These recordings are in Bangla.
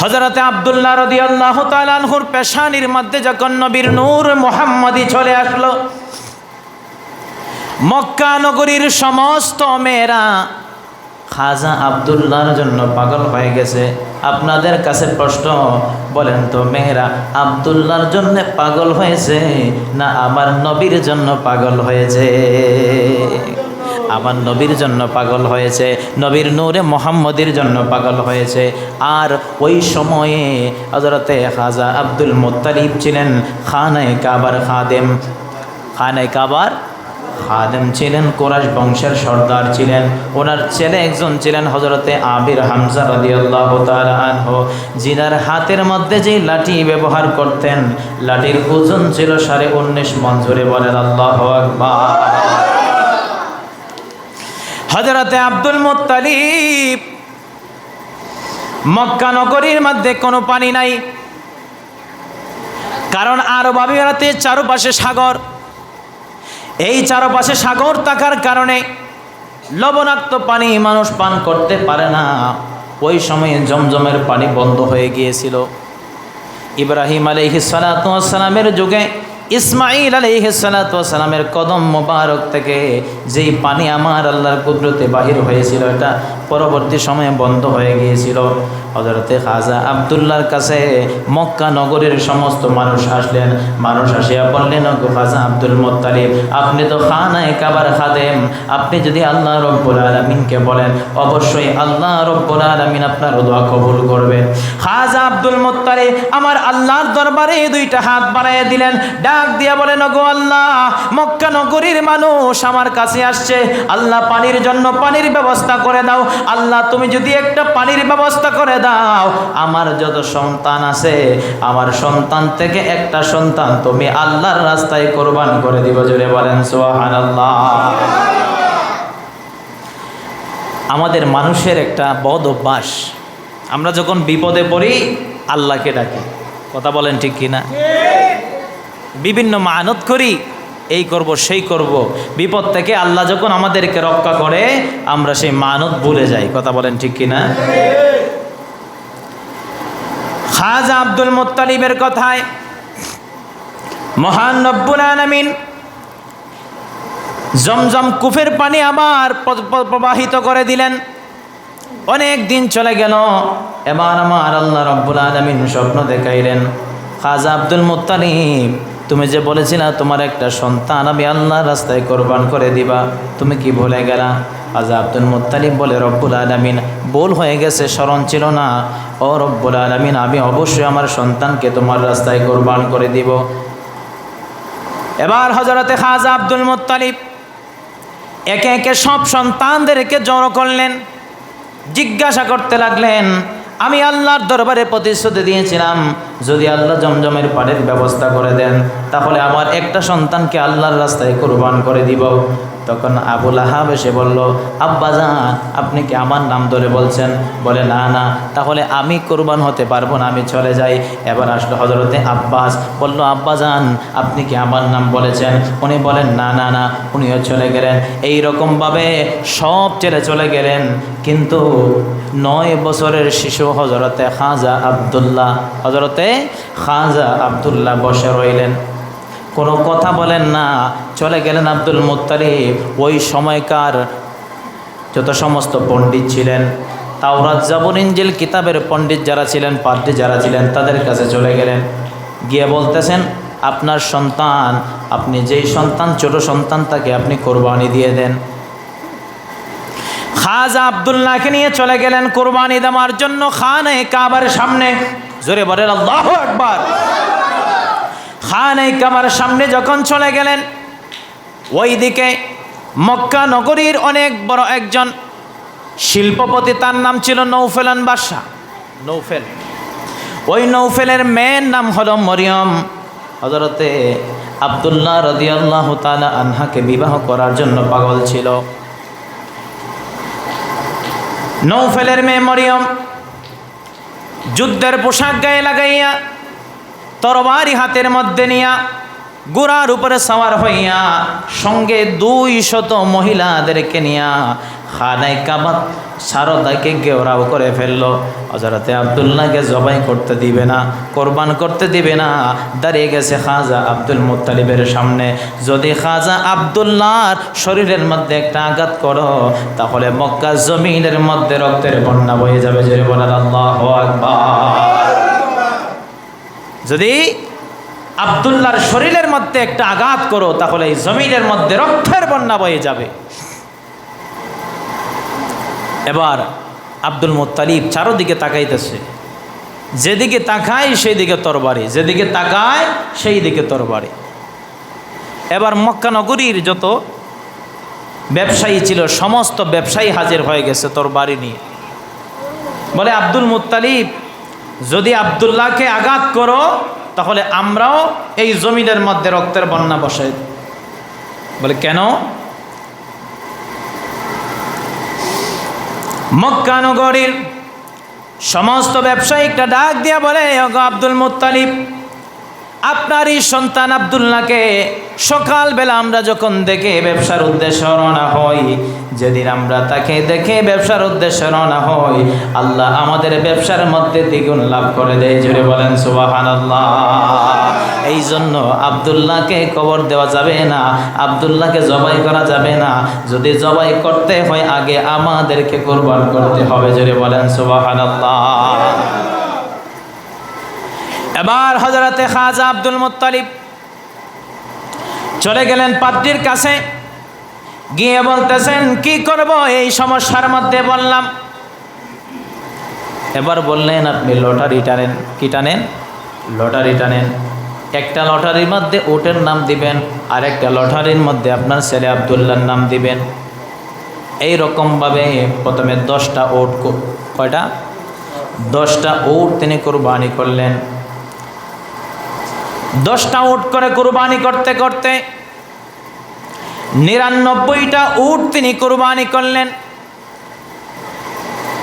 হজরতে আবদুল্লাহ রদি আল্লাহ তালানহুর পেশানির মধ্যে যখন নবীর নূর মোহাম্মদী চলে আসলো, মক্কা নগরীর সমস্ত মেয়েরা খাজা আবদুল্লাহর জন্য পাগল হয়ে গেছে। আপনাদের কাছে প্রশ্ন, বলেন তো মেয়েরা, আবদুল্লাহর জন্য পাগল হয়েছে না আমার নবীর জন্য পাগল হয়েছে? আমার নবীর জন্য পাগল হয়েছে, নবীর নূরে মোহাম্মদের জন্য পাগল হয়েছে। আর ওই সময়ে হজরতে খাজা আব্দুল মোত্তালিব ছিলেন, খানায় কাবার খাদেম। খানায় কাবার খাদেম ছিলেন কোরাস বংশের সর্দার ছিলেন। ওনার ছেলে একজন ছিলেন হজরতে আবির হামজা রাদিয়াল্লাহু তাআলা আনহু। জিনার হাতের মধ্যে যে লাঠি ব্যবহার করতেন, লাঠির ওজন ছিল সাড়ে উনিশ মন, জোরে বলেন আল্লাহু আকবার। হজরতে আব্দুল মুত্তালিব মক্কা নগরীর মধ্যে কোনো পানি নাই। কারণ আরব আমিরাতে চারপাশে সাগর। এই চারপাশে সাগর থাকার কারণে লবণাক্ত পানি মানুষ পান করতে পারে না। ওই সময়ে জমজমের পানি বন্ধ হয়ে গিয়েছিল। ইব্রাহিম আলহিসালামের যুগে ইসমাইল আলহিসালামের কদম মোবারক থেকে যেই পানি আমার আল্লাহর কুদরতে বাহির হয়েছিল, এটা পরবর্তী সময়ে বন্ধ হয়ে গিয়েছিল। হজরতে খাজা আবদুল্লার কাছে মক্কা নগরীর সমস্ত মানুষ আসলেন। মানুষ আসিয়া বললেন খাজা আব্দুল মোত্তালিব, আপনি তো খানায় কাবার খাদেম। আপনি যদি আল্লাহ রব্বুল আলমিনকে বলেন, অবশ্যই আল্লাহ রব্বুল আলমিন আপনার দোয়া কবুল করবেন। খাজা আব্দুল মোত্তালিব আমার আল্লাহর দরবারে দুইটা হাত বাড়াইয়া দিলেন ডাক দিয়া বলেন গো আল্লাহ, মক্কা নগরীর মানুষ আমার কাছে আসছে। আল্লাহ, পানির জন্য পানির ব্যবস্থা করে দাও। আল্লাহ, তুমি যদি একটা পানির ব্যবস্থা করে দাও, আমার যত সন্তান আছে, আমার সন্তান থেকে একটা সন্তান তুমি আল্লাহর রাস্তায় কোরবান করে দিব, জোরে বলেন সোহান আমাদের মানুষের একটা বদ অভ্যাস। আমরা যখন বিপদে পড়ি, আল্লাহকে ডাকি। কথা বলেন ঠিক কিনা? বিভিন্ন মানত করি, এই করব, সেই করব। বিপদ থেকে আল্লাহ যখন আমাদেরকে রক্ষা করে, আমরা সেই মানত ভুলে যাই। কথা বলেন ঠিক কিনা? খাজা আব্দুল মুত্তালিবের কথায়, মহান রব্বুল আলামিন জমজম কুফের পানি আবার প্রবাহিত করে দিলেন। অনেক দিন চলে গেল, এবার আমার আল্লাহ রব্বুল আলমিন স্বপ্ন দেখাইলেন। খাজা আব্দুল মুত্তালিব তুমি যে বলেছিলা, তোমার একটা সন্তান, আমি আল্লাহর রাস্তায় কোরবান করে দিবা। তুমি কি ভুলে গেলা? খাজা আব্দুল মুত্তালিব বলে, রব্বুল আলমিন, ভুল হয়ে গেছে, স্মরণ ছিল না। ও রব্বুল আলমিন, আমি অবশ্যই আমার সন্তানকে তোমার রাস্তায় কোরবান করে দিব। এবার হজরতে খাজা আব্দুল মুত্তালিব একে একে সব সন্তানদেরকে জড়ো করলেন, জিজ্ঞাসা করতে লাগলেন আমি আল্লাহর দরবারে প্রতিশ্রুতি দিয়েছিলাম, যদি আল্লাহ জমজমের পানির ব্যবস্থা করে দেন, তাহলে আমার একটা সন্তানকে আল্লাহর রাস্তায় কোরবান করে দিব। তখন আবুল আহাব এসে বলল আব্বাজান আপনি কি আমার নাম ধরে বলছেন? বলে, না না, তাহলে আমি কোরবান হতে পারব না, আমি চলে যাই। এবার আসলো হজরতে আব্বাস, বলল আব্বাজান আপনি কি আমার নাম বলেছেন? উনি বলেন, না না না, উনিও চলে গেলেন। এই রকমভাবে সব ছেড়ে চলে গেলেন। কিন্তু নয় বছরের শিশু হজরতে খাজা আবদুল্লাহ হজরতে খাজা আবদুল্লাহ বসে রইলেন। কোনো কথা বলেন না, চলে গেলেন আব্দুল মুত্তালিব। ওই সময়কার যত সমস্ত পণ্ডিত ছিলেন, তাওরাত জাবুন ইঞ্জিল কিতাবের পণ্ডিত যারা ছিলেন পার্টি যারা ছিলেন, তাদের কাছে চলে গেলেন। গিয়ে বলতেছেন, আপনার সন্তান, আপনি যেই সন্তান, ছোট সন্তান, তাকে আপনি কোরবানি দিয়ে দেন। খাজা আবদুল্লাহকে নিয়ে চলে গেলেন কোরবানি দেওয়ার জন্য খানে কাবার সামনে। জোরে বলেন, আল্লাহ একবার খানে কাবার সামনে যখন চলে গেলেন, ওইদিকে মক্কা নগরীর অনেক বড় একজন শিল্পপতি, তার নাম ছিল নৌফেলান বাদশাহ নৌফেল। ওই নৌফেলের মেয়ের নাম হলো মরিয়ম। হজরতে আবদুল্লাহ রদিয়াল্লাহ তালা আনহাকে বিবাহ করার জন্য পাগল ছিল। নৌফেলের মেয়ে মরিয়ম যুদ্ধের পোশাক গায়ে লাগাইয়া তরবারি হাতের মধ্যে নিয়া গোড়ার উপরে সাওয়ার হইয়া সঙ্গে দুই শত মহিলাদেরকে নিয়া খানায় কাবাত, সারদাকে গেওরাও করে ফেলল। হজরতে আবদুল্লাহকে জবাই করতে দিবে না, কোরবান করতে দিবে না। দাঁড়িয়ে গেছে খাজা আব্দুল মুত্তালিবের সামনে। যদি খাজা আবদুল্লাহর শরীরের মধ্যে একটা আঘাত করো, তাহলে মক্কা জমিনের মধ্যে রক্তের বন্যা বয়ে যাবে। বলেন, আল্লাহ আকবার। যদি আবদুল্লাহর শরীরের মধ্যে একটা আঘাত করো, তাহলে এই জমিনের মধ্যে রক্তের বন্যা বয়ে যাবে। এবার আব্দুল মুত্তালিব চারোদিকে তাকাইতেছে। যেদিকে তাকায় সেই দিকে তরবারি, যেদিকে তাকায় সেই দিকে তরবারি। এবার মক্কা নগরীর যত ব্যবসায়ী ছিল, সমস্ত ব্যবসায়ী হাজির হয়ে গেছে তরবারি নিয়ে। বলে, আব্দুল মুত্তালিব যদি আবদুল্লাহকে আঘাত করো, তাহলে আমরাও এই জমিনের মধ্যে রক্তের বন্যা বসাই বলে, কেন? মক্কানগরীর সমস্ত ব্যবসায়িকটা ডাক দিয়া বলে আব্দুল আব্দুল মুত্তালিব আপনারই সন্তান আবদুল্লাহকে সকালবেলা আমরা যখন দেখে ব্যবসার উদ্দেশ্যে রওনা হই, যেদিন আমরা তাকে দেখে ব্যবসার উদ্দেশ্যে রওনা হই, আল্লাহ আমাদের ব্যবসার মধ্যে দ্বিগুণ লাভ করে দেয়। জুড়ে বলেন সুবাহান আল্লাহ এই জন্য আবদুল্লাহকে কবর দেওয়া যাবে না, আবদুল্লাহকে জবাই করা যাবে না। যদি জবাই করতে হয়, আগে আমাদেরকে কোরবান করতে হবে। জুড়ে বলেন সুবাহান এবার হজরতে খাজা আব্দুল মুত্তালিব চলে গেলেন পাত্রীর কাছে। গিয়ে বলতেছেন, কি করব এই সমস্যার মধ্যে? বললাম, এবার বললেন আপনি লটারি টানেন। কি টানেন? লটারি টানেন। একটা লটারির মধ্যে ওটের নাম দিবেন আর একটা লটারির মধ্যে আপনার ছেলে আবদুল্লার নাম দিবেন। এই রকমভাবে প্রথমে দশটা ওট কয়টা? দশটা ওট তিনি কোরবানি করলেন। দশটা উট করে কুরবানি করতে করতে নিরানব্বইটা উট তিনি কুরবানি করলেন।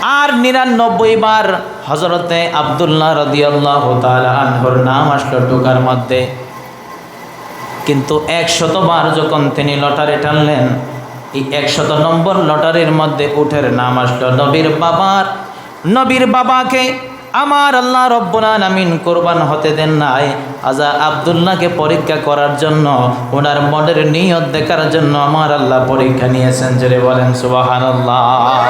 আর নিরানব্বই বার হজরতে আবদুল্লাহ রদিয়াল্লাহ নাম আসলো টোকার মধ্যে। কিন্তু একশতবার যখন তিনি লটারি টানলেন, এই একশত নম্বর লটারির মধ্যে উঠের নাম আসলো নবীর বাবার। নবীর বাবাকে আমার আল্লাহ রব্বুল আলামিন কোরবান হতে দেন নাই। আজা আবদুল্লাহকে পরীক্ষা করার জন্য, ওনার মনের নিয়ত দেখার জন্য আমার আল্লাহ পরীক্ষা নিয়েছেন। জেরে বলেন, সুবহানাল্লাহ।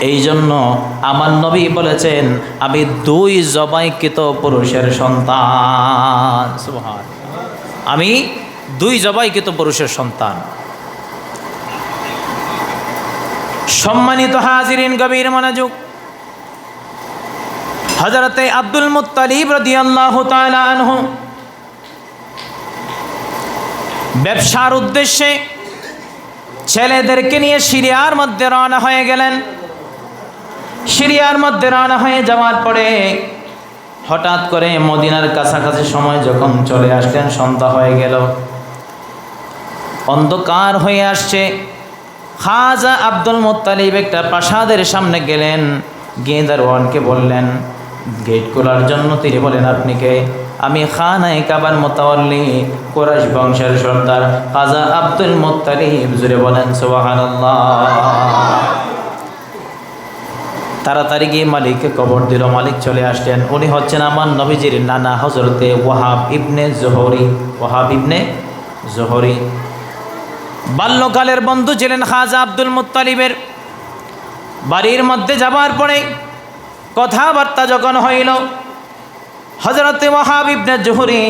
এই জন্য আমার নবী বলেছেন, আমি দুই জবাইকৃত পুরুষের সন্তান। সুবহান আমি দুই জবাইকৃত পুরুষের সন্তান। সম্মানিত হাজিরিন, গভীর মনোযোগ। হজরতে আব্দুল মুত্তালিব রাদিয়াল্লাহু আনহু ব্যবসার উদ্দেশ্যে ছেলেদেরকে নিয়ে সিরিয়ার মধ্যে রওনা হয়ে গেলেন। সিরিয়ার মধ্যে রওনা হয়ে যাওয়ার পরে হঠাৎ করে মদিনার কাছাকাছি সময় যখন চলে আসলেন, সন্ধ্যা হয়ে গেল। অন্ধকার হয়ে আসছে। খাজা আব্দুল মোত্তালিব একটা প্রাসাদের সামনে গেলেন। গিয়ে দারোয়ানকে বললেন, গেট খোলার জন্য তিনি বলেন আপনি কে? আমি খানাই কাবার মোতাল্লি কোরাইশ বংশের সর্দার খাজা আব্দুল মোত্তালিব। জুড়ে বলেন, সুবহানাল্লাহ। তাড়াতাড়ি গিয়ে মালিককে কবর দিল। মালিক চলে আসলেন। উনি হচ্ছেন আমার নবীজির নানা হজরতে ওয়াহাব ইবনে জোহরি। ওয়াহাব ইবনে জোহরি। বাল্যকালের বন্ধু ছিলেন খাজা আব্দুল মুত্তালিবের। বাড়ির মধ্যে যাবার পরে কথাবার্তা যখন হইল হজরতে ওয়াহাব ইবনে জোহরি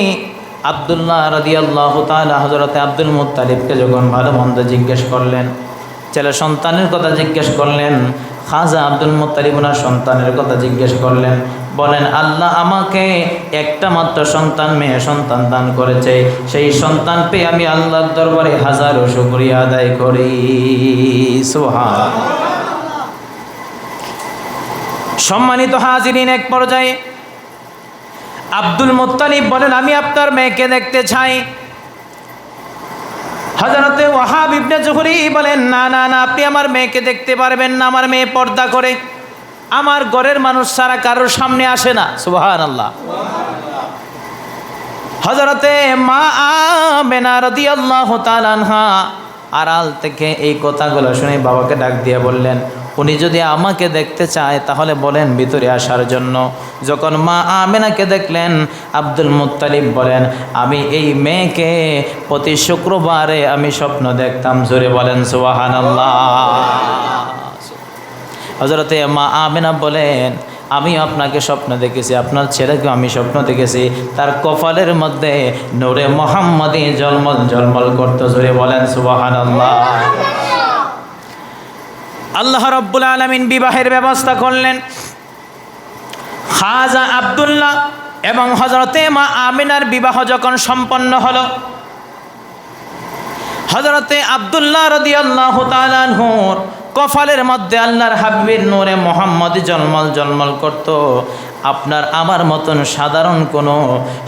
আবদুল্লাহ রাদিয়াল্লাহু তাআলা হজরতে আব্দুল মুত্তালিবকে যখন ভালো মন্দ জিজ্ঞেস করলেন, ছেলে সন্তানের কথা জিজ্ঞেস করলেন, খাজা আব্দুল মুত্তালিব ওনার সন্তানের কথা জিজ্ঞেস করলেন বলেন, আল্লাহ আমাকে একটা মাত্র সন্তান, মেয়ে সন্তান দান করেছে। সেই সন্তান পেয়ে আমি আল্লাহর দরবারে হাজারো শুকরিয়া আদায় করি। সোহা সম্মানিত হাজিরিন, এক পর্যায়ে আব্দুল মুত্তালিব বলেন, আমি আপনার মেয়েকে দেখতে চাই। হজরতে ওয়াহাব ইবনে জহুরি বলেন, না না না, আপনি আমার মেয়েকে দেখতে পারবেন না, আমার মেয়ে পর্দা করে। আমার ঘরের মানুষ ছাড়া কারোর সামনে আসে না। সুবাহান আল্লাহ হজরতে মা আমেনা রাদিয়াল্লাহু তাআলা আনহা আড়াল থেকে এই কথাগুলো শুনে বাবাকে ডাক দিয়ে বললেন, উনি যদি আমাকে দেখতে চায়, তাহলে বলেন ভিতরে আসার জন্য। যখন মা আমেনাকে দেখলেন, আব্দুল মুত্তালিব বলেন, আমি এই মেয়েকে প্রতি শুক্রবারে আমি স্বপ্ন দেখতাম। জোরে বলেন, সুবহানাল্লাহ। হজরতে মা আমেনা বলেন, আমি আপনাকে স্বপ্ন দেখেছি, আপনার ছেলেকে আমি স্বপ্ন দেখেছি। তার কপালের মধ্যে নোরে মোহাম্মদী জলমল জলমল করতে জোরে বলেন সুবাহান আল্লাহ রব্বুল আলমিন বিবাহের ব্যবস্থা করলেন। খাজা আবদুল্লাহ এবং হজরতে মা আমিনার বিবাহ যখন সম্পন্ন হলো হজরতে আবদুল্লাহ রদি আল্লাহ কফালের মধ্যে আল্লাহর হাবিবের নূরে মোহাম্মদ জলমল জলমল করত। আপনার আমার মতন সাধারণ কোনো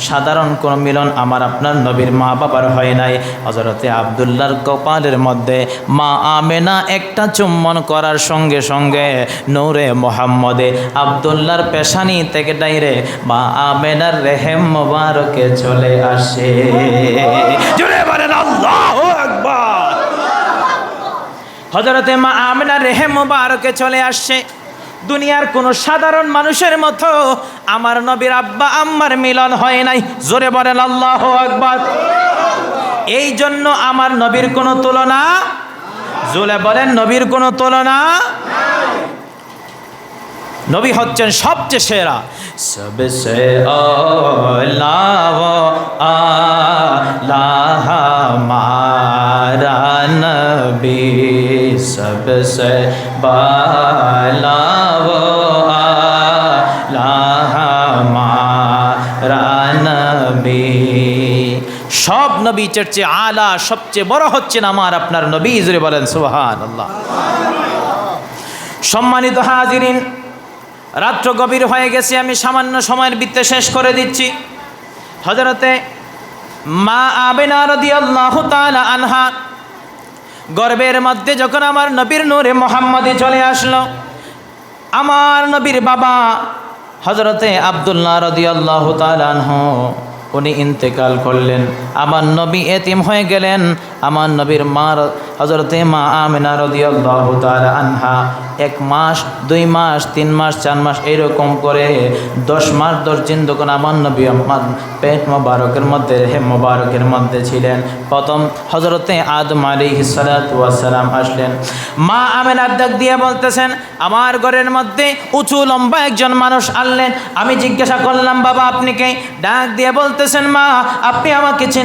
সাধারণ কোনো মিলন আমার আপনার নবীর মা বাবার হয় নাই। হজরতে আবদুল্লাহর কপালের মধ্যে মা আমেনা একটা চুম্বন করার সঙ্গে সঙ্গে নূরে মোহাম্মদে আবদুল্লাহর পেশানি থেকে ডাইরে মা আমেনার রেহেম মোবারকে চলে আসে জুড়ে বলেন আল্লাহ আকবার হজরতে মা আমেনা রেহেম মোবারকে চলে আসছে। দুনিয়ার কোনো সাধারণ মানুষের মতো আমার নবীর আব্বা আম্মার মিলন হয় নাই। জোরে বলেন, আল্লাহ আকবার। এই জন্য আমার নবীর কোনো তুলনা জোলে বলেন, নবীর কোনো তুলনা নবী হচ্ছেন সবচেয়ে সেরা। সবসে আল্লাহ মারা নবী। মারা নবী সব নবী চেয়ে আলা সবচেয়ে বড় হচ্ছেন আমার আপনার নবী জুড়ে বলেন সুবহান আল্লাহ সম্মানিত হাজিরিন রাত্র গভীর হয়ে গেছে, আমি সামান্য সময়ের বৃত্তে শেষ করে দিচ্ছি। হজরতে মা আবেনা রদি আল্লাহ আনহা গর্বের মধ্যে যখন আমার নবীর নূরে মোহাম্মদে চলে আসলো, আমার নবীর বাবা হজরতে আবদুল্লাহ রদি আল্লাহ আনহ উনি ইন্তেকাল করলেন। আমার নবী এতিম হয়ে গেলেন। আমার নবীর মা হজরতে মা আমিনা রদিয়াল্লাহু তাআলা আনহা এক মাস, দুই মাস, তিন মাস, চার মাস এরকম করে দশ মাস, দশ দিন যখন আমার নবী আমার পেট মোবারকের মধ্যে হে মোবারকের মধ্যে ছিলেন, প্রথম হজরতে আদম আলী সালাম আসলেন। মা আমিনার ডাক দিয়ে বলতেছেন, আমার ঘরের মধ্যে উঁচু লম্বা একজন মানুষ আনলেন। আমি জিজ্ঞাসা করলাম, বাবা, আপনি কে? ডাক দিয়ে বলতেছেন মা আপনি আমাকে চিন